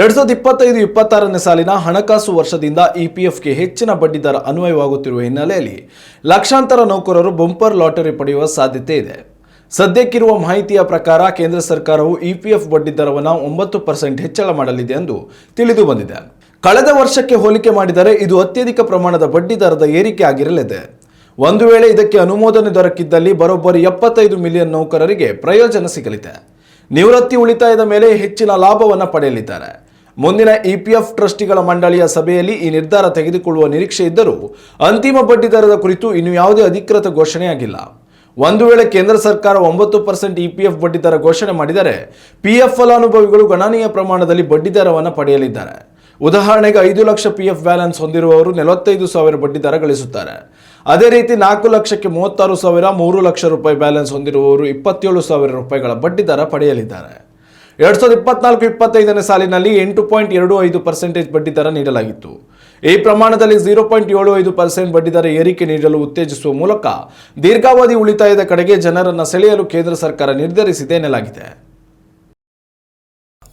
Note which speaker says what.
Speaker 1: ಎರಡ್ ಸಾವಿರದ ಇಪ್ಪತ್ತೈದು, ಇಪ್ಪತ್ತಾರನೇ ಸಾಲಿನ ಹಣಕಾಸು ವರ್ಷದಿಂದ ಇಪಿಎಫ್ಗೆ ಹೆಚ್ಚಿನ ಬಡ್ಡಿ ದರ ಅನ್ವಯವಾಗುತ್ತಿರುವ ಹಿನ್ನೆಲೆಯಲ್ಲಿ ಲಕ್ಷಾಂತರ ನೌಕರರು ಬಂಪರ್ ಲಾಟರಿ ಪಡೆಯುವ ಸಾಧ್ಯತೆ ಇದೆ. ಸದ್ಯಕ್ಕಿರುವ ಮಾಹಿತಿಯ ಪ್ರಕಾರ ಕೇಂದ್ರ ಸರ್ಕಾರವು ಇಪಿಎಫ್ ಬಡ್ಡಿ ದರವನ್ನು ಒಂಬತ್ತು ಪರ್ಸೆಂಟ್ ಹೆಚ್ಚಳ ಮಾಡಲಿದೆ ಎಂದು ತಿಳಿದು ಬಂದಿದೆ. ಕಳೆದ ವರ್ಷಕ್ಕೆ ಹೋಲಿಕೆ ಮಾಡಿದರೆ ಇದು ಅತ್ಯಧಿಕ ಪ್ರಮಾಣದ ಬಡ್ಡಿ ದರದ ಏರಿಕೆ ಆಗಿರಲಿದೆ. ಒಂದು ವೇಳೆ ಇದಕ್ಕೆ ಅನುಮೋದನೆ ದೊರಕಿದ್ದಲ್ಲಿ ಬರೋಬ್ಬರಿ ಎಪ್ಪತ್ತೈದು ಮಿಲಿಯನ್ ನೌಕರರಿಗೆ ಪ್ರಯೋಜನ ಸಿಗಲಿದೆ. ನಿವೃತ್ತಿ ಉಳಿತಾಯದ ಮೇಲೆ ಹೆಚ್ಚಿನ ಲಾಭವನ್ನು ಪಡೆಯಲಿದ್ದಾರೆ. ಮುಂದಿನ ಇಪಿಎಫ್ ಟ್ರಸ್ಟಿಗಳ ಮಂಡಳಿಯ ಸಭೆಯಲ್ಲಿ ಈ ನಿರ್ಧಾರ ತೆಗೆದುಕೊಳ್ಳುವ ನಿರೀಕ್ಷೆ ಇದ್ದರೂ ಅಂತಿಮ ಬಡ್ಡಿದರದ ಕುರಿತು ಇನ್ನು ಯಾವುದೇ ಅಧಿಕೃತ ಘೋಷಣೆಯಾಗಿಲ್ಲ. ಒಂದು ವೇಳೆ ಕೇಂದ್ರ ಸರ್ಕಾರ ಒಂಬತ್ತು ಪರ್ಸೆಂಟ್ ಇಪಿಎಫ್ ಬಡ್ಡಿ ದರ ಘೋಷಣೆ ಮಾಡಿದರೆ ಪಿಎಫ್ ಫಲಾನುಭವಿಗಳು ಗಣನೀಯ ಪ್ರಮಾಣದಲ್ಲಿ ಬಡ್ಡಿದರವನ್ನು ಪಡೆಯಲಿದ್ದಾರೆ. ಉದಾಹರಣೆಗೆ ಐದು ಲಕ್ಷ ಪಿಎಫ್ ಬ್ಯಾಲೆನ್ಸ್ ಹೊಂದಿರುವವರು ನಲವತ್ತೈದು ಸಾವಿರ ಬಡ್ಡಿ ದರ ಗಳಿಸುತ್ತಾರೆ. ಅದೇ ರೀತಿ ನಾಲ್ಕು ಲಕ್ಷಕ್ಕೆ ಮೂವತ್ತಾರು ಸಾವಿರ ಮೂರು ಲಕ್ಷ ರೂಪಾಯಿ ಬ್ಯಾಲೆನ್ಸ್ ಹೊಂದಿರುವವರು ಇಪ್ಪತ್ತೇಳು ಸಾವಿರ ರೂಪಾಯಿಗಳ ಬಡ್ಡಿ ದರ ಪಡೆಯಲಿದ್ದಾರೆ. ಎರಡ್ ಸಾವಿರದ ಇಪ್ಪತ್ನಾಲ್ಕು, ಇಪ್ಪತ್ತೈದನೇ ಸಾಲಿನಲ್ಲಿ ಎಂಟು ಪಾಯಿಂಟ್ ಎರಡು ಐದು ಪರ್ಸೆಂಟೇಜ್ ಬಡ್ಡಿ ದರ ನೀಡಲಾಗಿತ್ತು. ಈ ಪ್ರಮಾಣದಲ್ಲಿ ಜೀರೋ ಪಾಯಿಂಟ್ ಏಳು ಐದು ಪರ್ಸೆಂಟ್ ಬಡ್ಡಿ ದರ ಏರಿಕೆ ನೀಡಲು ಉತ್ತೇಜಿಸುವ ಮೂಲಕ ದೀರ್ಘಾವಧಿ ಉಳಿತಾಯದ ಕಡೆಗೆ ಜನರನ್ನು ಸೆಳೆಯಲು ಕೇಂದ್ರ ಸರ್ಕಾರ ನಿರ್ಧರಿಸಿದೆ ಎನ್ನಲಾಗಿದೆ.